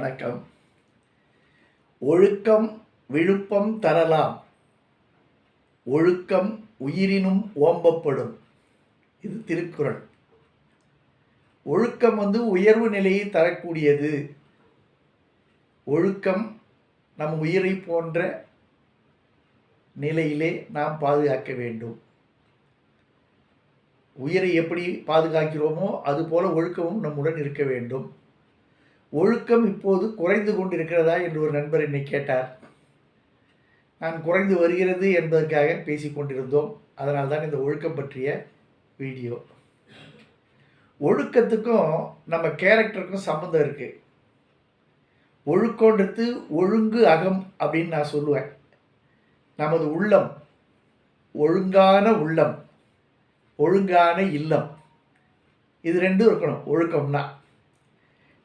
வணக்கம். ஒழுக்கம் விழுப்பம் தரலாம். ஒழுக்கம் உயிரினும் ஓம்பப்படும். இது திருக்குறள். ஒழுக்கம் வந்து உயர்வு நிலையை தரக்கூடியது. ஒழுக்கம் நம் உயிரை போன்ற நிலையிலே நாம் பாதுகாக்க வேண்டும். உயிரை எப்படி பாதுகாக்கிறோமோ அதுபோல ஒழுக்கமும் நம்முடன் இருக்க வேண்டும். ஒழுக்கம் இப்போது குறைந்து கொண்டிருக்கிறதா என்று ஒரு நண்பர் என்னை கேட்டார். நான் குறைந்து வருகிறது என்பதற்காக பேசிக் கொண்டிருந்தோம். அதனால் தான் இந்த ஒழுக்கம் பற்றிய வீடியோ. ஒழுக்கத்துக்கும் நம்ம கேரக்டருக்கும் சம்மந்தம் இருக்குது ஒழுக்கன்றது ஒழுங்கு அகம் அப்படின்னு நான் சொல்லுவேன். நமது உள்ளம் ஒழுங்கான உள்ளம் ஒழுங்கான இல்லம். இது ரெண்டும் இருக்கணும். ஒழுக்கம்னா.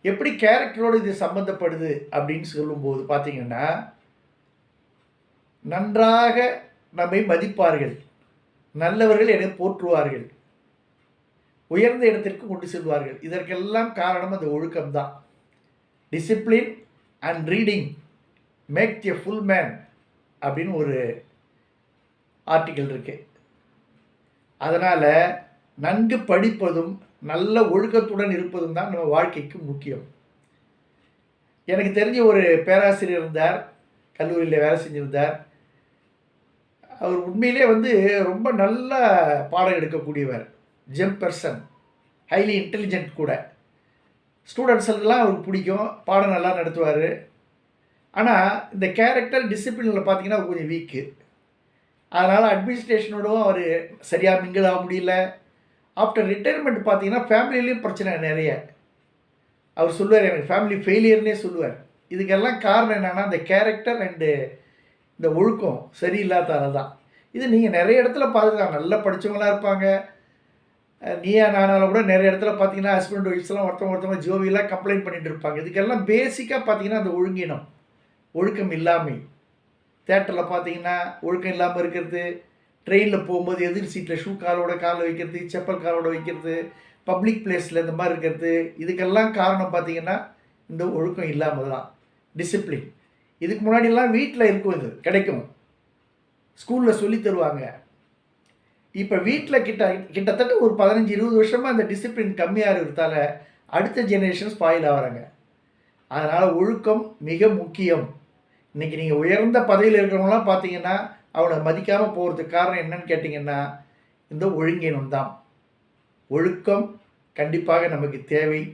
எப்படி கேரக்டரோடு இது சம்மந்தப்படுது அப்படின்னு சொல்லும்போது பார்த்தீங்கன்னா நன்றாக நம்மை மதிப்பார்கள். நல்லவர்கள் என போற்றுவார்கள். உயர்ந்த இடத்திற்கு கொண்டு செல்வார்கள். இதற்கெல்லாம் காரணம் அந்த ஒழுக்கம்தான். Discipline and reading make the full man அப்படின்னு ஒரு ஆர்டிக்கல் இருக்குது அதனால் நன்கு படிப்பதும் நல்ல ஒழுக்கத்துடன் இருப்பதும் தான் நம்ம வாழ்க்கைக்கு முக்கியம். எனக்கு தெரிஞ்ச ஒரு பேராசிரியர் இருந்தார் கல்லூரியில் வேலை செஞ்சிருந்தார். அவர் உண்மையிலே வந்து ரொம்ப நல்ல பாடம் எடுக்கக்கூடியவர். ஜெம் பர்சன் ஹைலி இன்டெலிஜென்ட் கூட. ஸ்டூடெண்ட்ஸ் எல்லாம் அவருக்கு பிடிக்கும் பாடம் நல்லா நடத்துவார். ஆனால் இந்த கேரக்டர் டிசிப்ளினில் பார்த்தீங்கன்னா அவர் கொஞ்சம் வீக்கு. அதனால் அட்மினிஸ்ட்ரேஷனோடவும் அவர் சரியாக மிங்கிள் ஆக முடியல. ஆஃப்டர் ரிட்டையர்மெண்ட் பார்த்தீங்கன்னா ஃபேமிலியிலையும் பிரச்சனை நிறைய. அவர் சொல்லுவார் எனக்கு ஃபேமிலி ஃபெயிலியர்னே சொல்லுவார். இதுக்கெல்லாம் காரணம் என்னென்னா இந்த கேரக்டர் அண்டு இந்த ஒழுக்கம் சரியில்லாதால தான் இது நீங்கள் நிறைய இடத்துல பார்த்துக்கலாம். நல்லா படித்தவங்களாம் இருப்பாங்க. நீயா நானாலும் கூட நிறைய இடத்துல பார்த்தீங்கன்னா ஹஸ்பண்ட் ஒய்ஃப்ஸ்லாம் ஒருத்தவங்க ஒருத்தவங்க ஜோவியெல்லாம் கம்ப்ளைண்ட் பண்ணிகிட்டு இருப்பாங்க. இதுக்கெல்லாம் பேசிக்காக பார்த்தீங்கன்னா அந்த ஒழுங்கினம். ஒழுக்கம் இல்லாமை. தேட்டரில் பார்த்தீங்கன்னா ஒழுக்கம் இல்லாமல் இருக்கிறது. ட்ரெயினில் போகும்போது எதிர் சீட்டில் ஷூ காலோட காலில் வைக்கிறது செப்பல் காலோட வைக்கிறது பப்ளிக் பிளேஸில் இந்த மாதிரி இருக்கிறது. இதுக்கெல்லாம் காரணம் பார்த்தீங்கன்னா இந்த ஒழுக்கம் இல்லாமல் தான். டிசிப்ளின் இதுக்கு முன்னாடிலாம் வீட்டில் இருக்கும் இது கிடைக்கும். ஸ்கூலில் சொல்லி தருவாங்க. இப்போ வீட்டில் கிட்ட கிட்டத்தட்ட ஒரு பதினஞ்சு இருபது வருஷமாக அந்த டிசிப்ளின் கம்மியாக இருக்கிறதால அடுத்த ஜெனரேஷன் ஸ்பாயில் ஆகிறாங்க அதனால் ஒழுக்கம் மிக முக்கியம். இன்றைக்கி நீங்கள் உயர்ந்த பதவியில் இருக்கிறவங்களாம் பார்த்தீங்கன்னா அவனை மதிக்காமல் போகிறதுக்கு காரணம் என்னன்னு கேட்டிங்கன்னா இந்த ஒழுங்கினம் தான் ஒழுக்கம் கண்டிப்பாக நமக்கு தேவை.